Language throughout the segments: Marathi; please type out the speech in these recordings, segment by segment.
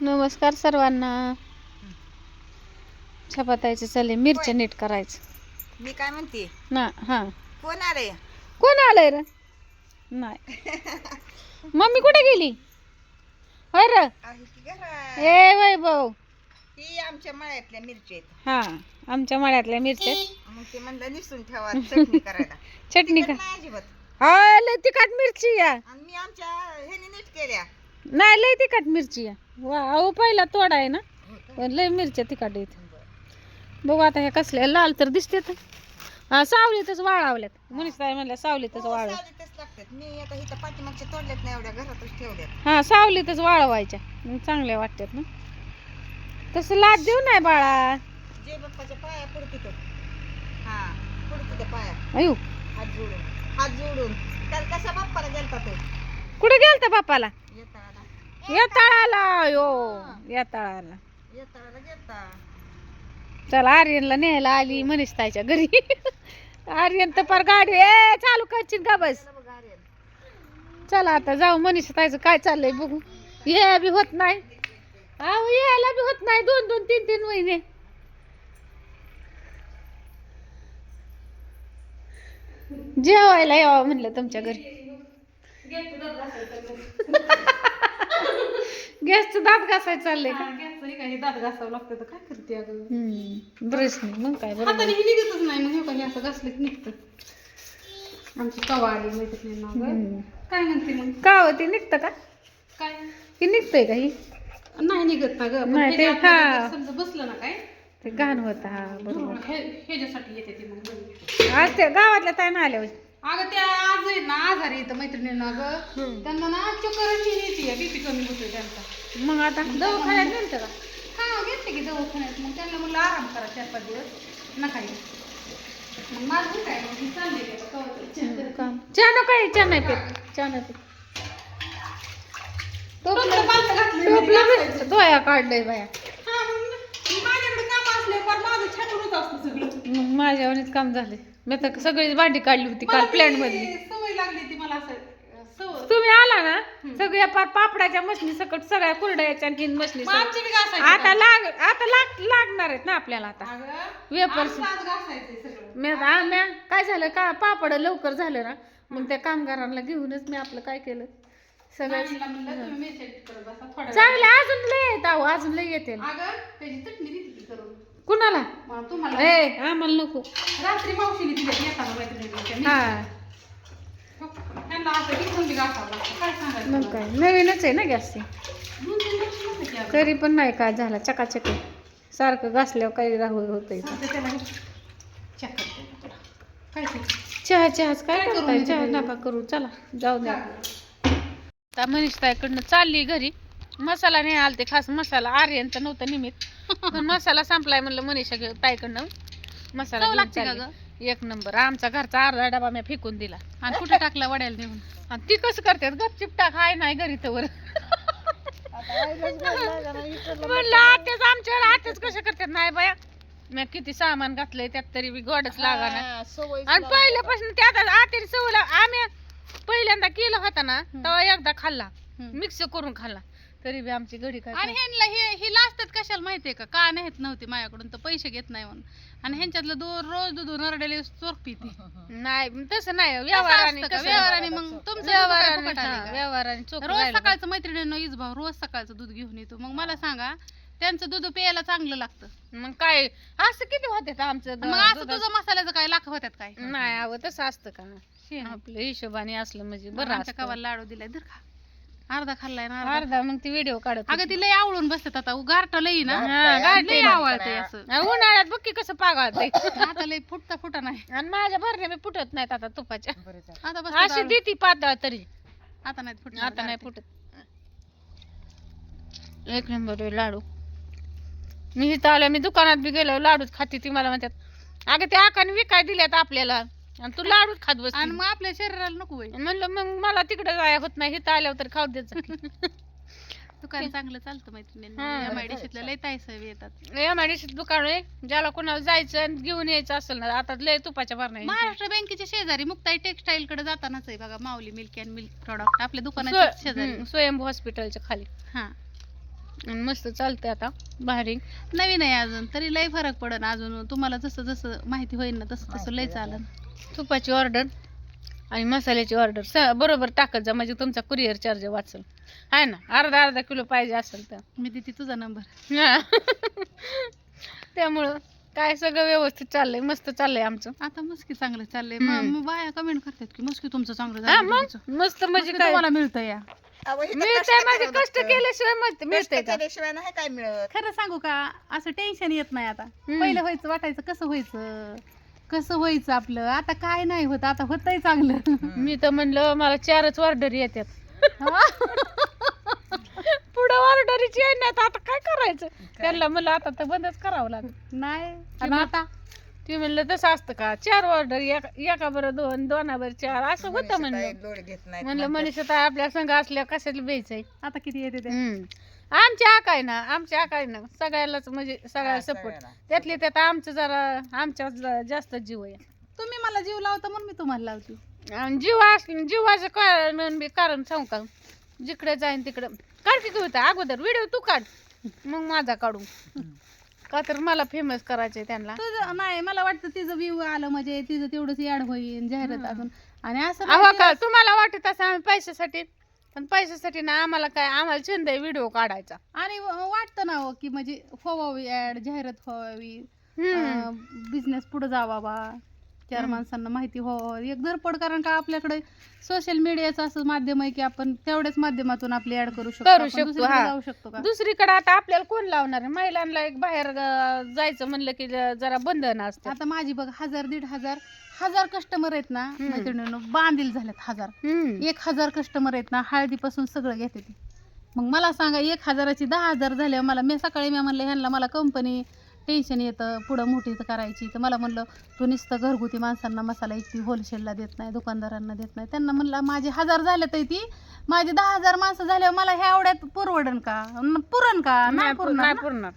नमस्कार सर्वांना. छपातायचं चालले मिरच्या नीट करायचं. मी काय म्हणते? ना हा. कोण आले कोण आलंय र? नाही. मम्मी कुठे गेली? होय र? आहे की घरात. ए वैभव. ही आमच्या मळ्यातल्या आहेत. हा आमच्या मळ्यातल्या मिरच्या मग ते म्हणलं निसून ठेवा चटणी करायला. चटणी तिखट का? नाही अजिबात. हा लय तिखट मिरची या. आणि मी आमच्या ह्याने नीट केल्या. नाही लय तिखट मिरची या. वा अहो पहिला तोडा आहे ना? पण लय मिरच्या तिखट आहेत. बघू आता ह्या कसल्या लाल तर दिसते हा सावलीतच वाळावल्यात. मनीष ताई म्हणल्या सावलीतच वाळव. साधेच लागतात. मी आता इथं पाठीमागच्या तोडल्यात नाही एवढ्या घरातच ठेवल्यात. हा सावलीतच वाळवायच्या. चांगल्या वाटतात ना? तसं लाट देऊ नाही बाळा. जे बाप्पाच्या पाया हा पाया. अयो हात जोडून हात जोडून. काल कसा बाप्पाला गेलता तो? कुठे गेलता बापाला येताळाला या तळाला यो या तळाला येताळाला गेलता चला आर्यनला न्यायला आली मनीष ताईच्या घरी. आर्यन तर पार गाडी ए चालू करशील का बस? चला बघा आर्यन. चला आता जाऊ. मनीष ताईचं काय चाललंय बघू. ये बी होत नाही. अहो यायला बी होत नाही. दोन दोन तीन तीन महिने. जेवायला यावं म्हणलं तुमच्या घरी. गॅसचं दात घासायचं चाललंय का दात घासावं लागतं तर काय करते अगं हम्म ब्रश नाही मग काय हाताने हे निघतच नाही मग हे काही असं घासलं की निघतं आमची कवा आली मैत्रिणींना अगं. हम्म. काय म्हणते मग का हो ते निघतं का काय की निघतंय का ही नाही निघत ना ग पण नाही, ते हा. जर समजा बसलं ना काय ते घाण होता हा बरोबर हे- ह्याच्यासाठी येते ती मग बघ. आज त्या गावातल्या ताई ना आल्या होत्या. अगं त्या आज आहेत ना आजारी येतं मैत्रिणींना अगं त्यांना ना चक्कर येते बीपी कमी होतोय त्यांचा. मग आता दवाखान्यात नेलतं का? हा घेतले की दवाखान्यात. मग त्यांना म्हणलं आराम करा चार पाच दिवस. नका येऊ. मग माझं काय मग मी चालले गेलं. काम चहा नको आहे, चहा नाही पेत. चहा नाही पेत. टोपलं पालथं घातलंय टोपला बी धोया काढलंय बाया. हा, मग माझ्याकडे काम असले पण माझं छाटूनच असतं सगळं. मग माझ्यावरच काम झाले मी तर सगळीच भांडी काढली होती काल प्लॅन ती मधली. सवय लागली ती मला असं सवय तुम्ही आला ना सगळ्या पार पापडाच्या मशनी सकट सगळ्या कुरड्याच्या आणखीन मशनी मग आमची बी घासायची आता लाग आता लाग लागणार आहेत ना आपल्याला आता. अगं, वेपर्स आमचं आज घासायचंय सगळं. मी आता आम्ही काय झालं का पापड लवकर झालं ना मग त्या कामगारांना घेऊनच मी आपलं काय केलं? सगळं नानीला म्हणलं तुम्ही मिरच्या करत बसा थोड्या वेळ. चांगले अजून लय येत अहो अजून लय येते अगं त्याची चटणी दिली की करून. कुणाला? तुम्हाला. ए. आम्हाला नको. रात्री मावशीने येताना हा. मग? काय? नवीनच आहे ना गॅस. तरी पण नाही काय झाला? चकाचक. सारखं घासल्यावर काही राहू होतंय सांगते त्याला. हे. चहा चहाच काय काय करू करताय? चहा? नका करू. चला जाऊ द्या. आता मनीष ताईकडनं चालली घरी. मसाला नाही आलते खास मसाला आर्यनचा नव्हता निमित्त. पण मसाला संपलाय म्हणलं मनीषा घे- ताईकडनं. मसाला चव घेऊन लागते का चालली. एक नंबर. आमचा घरचा अर्धा डबा मी फेकून दिला. आणि कुठे टाकला वड्याला नेऊन? आणि ती कसं करतात गपचिप टाक हाय नाही घरी तर म्हणलं आत्याच आमच्यावर आत्याच करतात? नाही बाया. मी किती सामान घातलंय त्यात तरी बी गोडच लागा ना आणि पहिल्यापासून त्यात आतेरी सवय लाग- आम्ही पहिल्यांदा केलं होता ना तेव्हा एकदा खाल्ला. मिक्स करून खाल्ला. तरी बी आमची घडी काय आणि ह्यांना हे हे लाजतात कशाला माहितीये का का नेत नव्हते माझ्याकडून तर पैसे घेत नाही म्हणून आणि ह्यांच्यातलं दूर रोज दूध नरडेले चोर पिते नाही तसं नाही व्यवहाराने? कसं- व्यवहाराने मग तुमचं दूध व्यवहाराने हा? व्यवहाराने चोख रोज राहिलं सकाळचं मैत्रिणींनो इज भाऊ रोज सकाळचं दूध घेऊन येतो मग मला सांगा त्यांचं दूध प्यायला चांगलं लागतं. मग काय असं किती होते आमचं मग असं दुधाचं? तुझं मसाल्याचं काय लाख होत्यात काय नाही अव तसं असतं का. आपलं हिशोबाने असलं म्हणजे बरं आमच्या असतं. कवाला लाडू दिलाय धर खा अर्धा खाल्लाय ना अर्धा. अर्धा मग ती व्हिडिओ काढत अगं ती लय आवळून बसतात आता. गारट लई ना. हा, गारठं लय ना. आवळते असं. उन्हाळ्यात बघ की कसं पागाळतंय आता लय फुटता फुटा नाही. आणि माझ्या भरण्या मी फुटत नाहीत आता तुपाच्या. आता बस अशी देती पातळ तरी. आता नाही फुटत आता नाही फुटत. एक नंबर आहे लाडू. मी इथं आल्या मी दुकानात बी गेलो लाडूच खाते ती मला म्हणतात अगं ते आकाने विकाय दिल्यात आपल्याला. आणि तू लाडूच खात बस आणि मग आपल्या शरीराला नको बाई. म्हणलं मग मला तिकडे जाया होत नाही इथं आल्यावर तर खाऊ देत दुकान चांगलं चालतं हा. लय तायसावी येतात. दुकान आहे ज्याला कोणाला जायचं आणि घेऊन यायचं असेल ना आता लय तुपाच्या भरण्या महाराष्ट्र बँकेच्या शेजारी मुक्ताई टेक्सटाईल कडे जातानाच आहे बघा Mauli milk and milk product आपल्या दुकानाच्या शेजारी. स्वयं- स्वयंभू हॉस्पिटलच्या खाली. हा. आणि मस्त चालते आता भारी. नवीन आहे अजून तरी लय फरक पडन अजून. तुम्हाला जसं जसं माहिती होईल ना तसं तसं लय चालन. तुपाची ऑर्डर आणि मसाल्याची ऑर्डर स बरोबर टाकत जा म्हणजे तुमचा कुरिअर चार्ज वाचल आहे ना अर्धा अर्धा किलो पाहिजे असेल तर. मी देते तुझा नंबर हा. त्यामुळं काय सगळं व्यवस्थित चाललंय मस्त चाललंय आमचं. आता मस्की चांगलं चाललंय. हम्म. मग बाया कमेंट करतात की मस्की तुमचं चांगलं हा झालं मग? तुमचं. मस्त म्हणजे मस्की काय? तुम्हाला मिळतं या. अहो, इथं मिळतंय कष्ट करावं कष्ट लागतं. केल्याशिवाय मत कष्ट मिळतंय का? केल्याशिवाय नाही काय मिळत. खरं सांगू का असं टेन्शन येत नाही आता. पहिलं व्हायचं वाटायचं कसं व्हायचं? कसं व्हायचं आपलं? आता काय नाही होत आता होतंय चांगलं. मी तर म्हणलं मला चारच ऑर्डर येतात पुढं ऑर्डरीची येण्यात आता काय करायचं? त्यांना म्हणलं आता तर बंदच करावं लागेल. नाही आणि आता? ती म्हणलं तसं असतं का? चार ऑर्डर एका बरं दोन दोना बरं चार असं होतं म्हणलं. मनीषाताई लोड घेत नाही म्हणलं मनीषा ताई आपल्या संघ असल्या कशाला बेचाय आता किती येते ते? आमच्या आकाय ना आमच्या आकाय ना सगळ्यालाच म्हणजे सगळ्याला हा, सपोर्ट सगळ्याला. त्यातले त्यात आमचं जरा आमच्या ज- जास्त जीव आहे. तुम्ही मला जीव लावता म्हणून मी तुम्हाला लावते. आणि जीव अस जीवाचं कारण बी कारण सांगू का? जिकडे जाईन तिकडं. काढ की होतं अगोदर व्हिडिओ तू काढ. मग माझा काढू का तर मला फेमस करायचंय त्यांना. तुझं नाही मला वाटतं तिचं व्ह्यू आलं म्हणजे तिचं तेवढंच ऍड होईल जाहिरात अजून. आणि असं अहो नाही का तुम्हाला वाटत असं आम्ही पैशासाठी पण पैशासाठी ना आम्हाला काय आम्हाला छंद आहे व्हिडिओ काढायचा. आणि व- वाटतं ना हो की म्हणजे व्हावी ऍड जाहिरात व्हावी हम्म. बिझनेस पुढे जावा बा चार माणसांना माहिती व्हावं एक धरपड कारण का आपल्याकडे सोशल मीडियाचं असं माध्यम आहे की आपण तेवढ्याच माध्यमातून आपली ऍड करू शकतो. करू आपण शकतो, दुसरीकडे हा. जाऊ शकतो का? दुसरीकडे आता आपल्याला कोण लावणार? आहे महिलांना एक बाहेर अं, जायचं म्हणलं की ज- जरा बंधन असतं आता माझी बघ हजार दीड हजार हजार कस्टमर आहेत ना हम्म. मैत्रिणींनो बांधील झाल्यात हजार. हम्म. एक हजार कस्टमर आहेत ना हळदीपासून सगळं घेते ती. मग मला सांगा एक हजाराची दहा हजार झाल्यावर मला मी सकाळी मी म्हणलं ह्यांना मला कंपनी टेन्शन येतं पुढं मोठी तर करायची. तर मला म्हणलं तू नुसतं घरगुती माणसांना मसाला एकटी होलसेलला देत नाही दुकानदारांना देत नाही. त्यांना म्हणलं माझे हजार झाले तर ती. माझे दहा हजार माणसं झाल्यावर मला ह्या एवढ्यात पुरवडन का? पुरण का? नाही नाही पुर- पुरणार. पुरणार.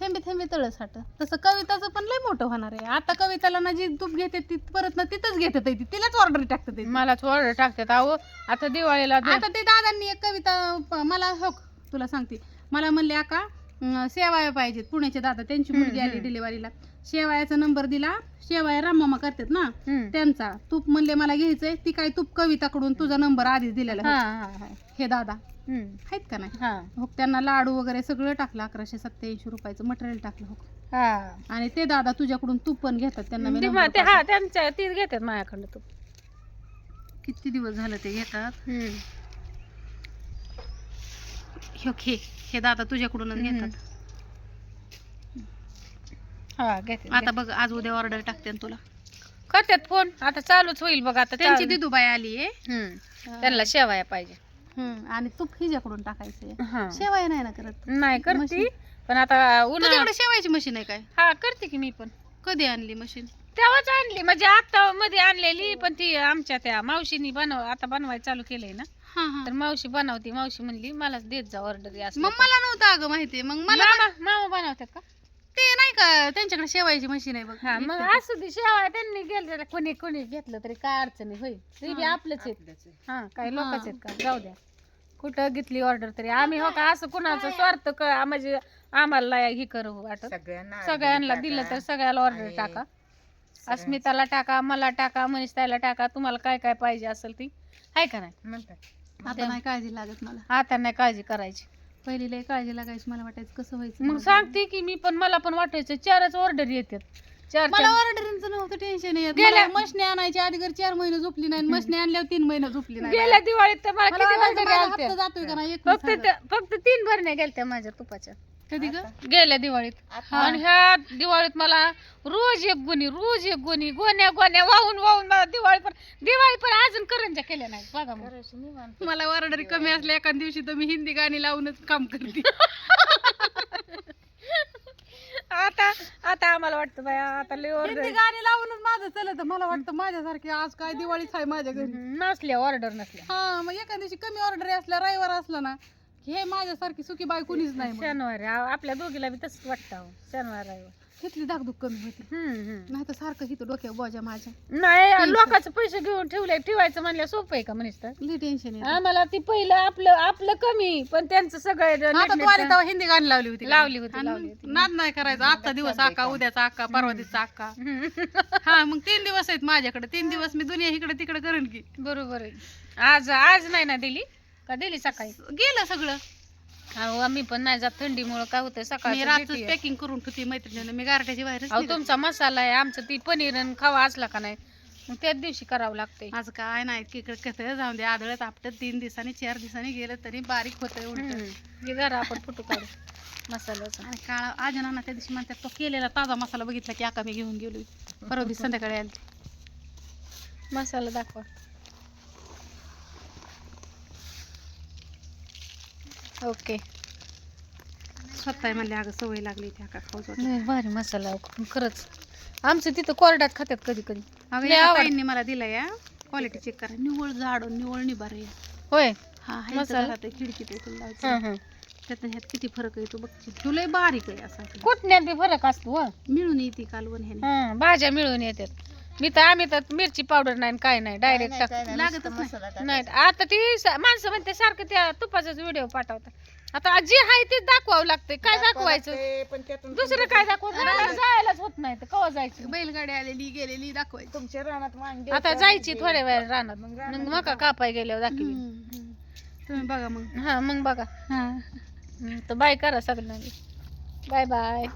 थेंबे थेंबे तळस साठ तसं कविताचं पण लय मोठं होणार आहे. आता कविताला ना जी तूप घेते ती परत ना तिथंच घेतात ती. तिलाच ऑर्डर टाकतात ती. मलाच ऑर्डर टाकतात अहो. आता दिवाळीला आता ते दादांनी एक कविता मला हो तुला सांगते. मला म्हणले आका शेवाया पाहिजेत. पुण्याचे दादा त्यांची मुलगी आली. डिलिव्हरीला शेवायाचा नंबर दिला. शेवाया राममामा करतात ना. त्यांचा. तूप म्हणले मला घ्यायचंय. ती काय तूप कविताकडून तुझा नंबर आधीच दिलेला हा दादा. आहेत का नाही? हा. त्यांना लाडू वगैरे सगळं टाकलं अकराशे सत्याऐंशी रुपयाचं मटेरियल टाकलं हो. हा. आणि ते दादा तुझ्याकडून तूप पण घेतात त्यांना मी ते number मा- ते हा पाठवते. त्यांच्या तीच घेतात माझ्याकडनं तू किती दिवस झालं ते घेतात? घे हे दादा तुझ्याकडूनच हम्म. घेतात. हा आता बघ आज उद्या ऑर्डर टाकते तुला. करतात फोन आता चालूच होईल बघ आता त्यांची चालू. दिदूबाई आली आहे. हम्म. त्यांना शेवाया पाहिजे. आणि तूप हिच्याकडून टाकायचंय हा. शेवाय नाही ना करत. नाही करते. पण आता उन्हाळा तुझ्याकडे शेवायची मशीन आहे काय? हा करते की मी पण. कधी आणली मशीन? तेव्हाच आणली म्हणजे आता मध्ये आणलेली पण ती आमच्या त्या मावशीनी बनव आता बनवायला चालू केलंय ना. हा हा. तर मावशी बनवती. मावशी म्हणली मलाच देत जा ऑर्डर असं मग मला नव्हतं अगं माहिती मग मला मामा बनवतात का? ते नाही का त्यांच्याकडे शेवायची मशीन आहे बघ. हा मग असू दे शेवा त्यांनी गेलं कोणी कोणी घेतलं तरी काय अडचणी होईल ते बी आपलंच आहेत. हा काही. लोकच आहेत का? जाऊ द्या. कुठं घेतली ऑर्डर तरी. आम्ही हो का असं कुणाचं स्वार्थ क- म्हणजे आम्हाला हे करू वाटत. सगळ्यांना. दिलं तर सगळ्याला ऑर्डर आणि टाका. अस्मिताला टाका मला टाका मनीषताईला टाका तुम्हाला काय काय पाहिजे असेल ती. आहे का नाही? म्हणतात. आता नाही काळजी लागत मला. आता नाही काळजी करायची. पहिली लय काळजी लागायची मला वाटायचं कसं व्हायचं. मग. सांगते की मी पण मला पण वाटायचं चारच ऑर्डर येतात. चार मला चार ऑर्डरींचं नव्हतं टेन्शन येत. गेल्या- मला मशनी आणायची आधी घर चार महिने झोपली नाही मशनी आणल्यावर तीन महिने झोपली नाही. गेल्या दिवाळीत तर मला मला किती वाटायचं ऑर्डर माझा आलत्या हप्ता जातोय का नाही फक्त एकवीस त्या- फक्त तीन भरण्या गेलत्या माझ्या तुपाच्या. कधी ग? गेल्या दिवाळीत. आणि ह्या दिवाळीत मला रोज एक गुणी रोज एक गुणी गोण्या गोण्या वाहून वाहून मला दिवाळी पण दिवाळी पण अजून करंजा केल्या नाही बघा मग. मला ऑर्डर कमी असल्या एका दिवशी तर मी हिंदी गाणी लावूनच काम करते. आता आता आम्हाला वाटतं बाया आता लय हिंदी गाणी लावूनच माझं चलत मला वाटतं माझ्यासारखी आज काय दिवाळीच आहे माझ्या घरी. नसल्या ऑर्डर नसल्या. हा मग एका दिवशी कमी ऑर्डर असल्या रविवार असला ना की हे माझ्यासारखी सुखी बाई कुणीच नाही म्हणून. शनिवार आहे. आ- आपल्या दोघीला बी तसंच वाटतं अहो. शनिवार आहे घेतली धाकधूक कमी होती हम्म, हम्म. नाही तर सारखं हिथं डोक्यावर बोजा माझ्या नाही लोकांचं पैसे घेऊन ठेवले ठेवायचं म्हणलं सोपं आहे का म्हणिस तर लई टेन्शन येतं आम्हाला ती पहिलं आपलं आपलं कमी पण त्यांचं सगळं आता तू आली तेव्हा हिंदी गाणी लावली होती का? लावली होती, आणि लावली मग होती. नाद नाही करायचा आजचा दिवस आका उद्याचा आका परवा दिवसा आका हम्म. हा मग तीन दिवस आहेत माझ्याकडे तीन दिवस मी दुनिया इकडे तिकडे करेन की बरोबर आहे आज आज नाही ना दिली का दिली सकाळी? गेलं सगळं. अहो आम्ही पण नाही जात थंडीमुळे. काय होतंय मी सकाळी रात्र पॅकिंग करून ठेवते मैत्रिणीने मी गारट्याची बाहेर अहो तुमचा मसाला आहे. आमचं ती पनीर आणि खावा असला का नाही? मग त्याच दिवशी करावं लागतंय. आज काय नाही. तिकडे कसं जाऊन दे. आदळत आपटत तीन दिवसांनी चार दिवसांनी गेलं तरी बारीक होतं उलट. हम्म. हे जरा आपण फोटो काढू. मसाल्याचा. आणि काळा आज नाना त्या दिवशी म्हणतात तो केलेला ताजा मसाला बघितला की आका मी घेऊन गेलो परवा दिवशी संध्याकाळी आली. मसाला दाखवा. ओके स्वतः म्हणले अगं सवय लागली ती आका खाऊच वाटत. लय भारी मसाला आहे. खरंच आमचं तिथं कोरड्यात खात्यात कधी कधी अगं लय. ताईंनी मला दिला या क्वालिटी चेक करा निवळ झाड निवळ निबार आहे होय हा हा मसाला? मसाला खिडकीत आहे तुला लावायचं. हं, हं. त्यातनं ह्यात किती फरक आहे तू बघ तुला बारीक आहे असा कुठण्यात बी फरक असतो हं. मिळून येते कालवण ह्याने हं, भाज्या मिळून येतात मी तर आम्ही तर मिरची पावडर नाही काय नाही डायरेक्ट टाक लागतच नाही. मसाला टाकायचा. नाही आता ती स- माणसं म्हणते सारखं त्या तुपाचाच व्हिडिओ पाठवतात. आता जे आहे ते दाखवावं लागतंय. काय दाखवायचं? पण त्यातून दुसरं काय दाखवत रानात जायलाच होत नाही तर कवा जायचं? बैलगाडी आलेली गेलेली दाखवायची. तुमच्या रानात वांगे आता जायची थोड्या वेळ रानात. मग मका कापाय गेल्यावर दाखवी. हम्म, हम्म. तुम्ही बघा मग. हा मग बघा. हा. हं, तर बाय करा सगळ्यांना. Bye bye.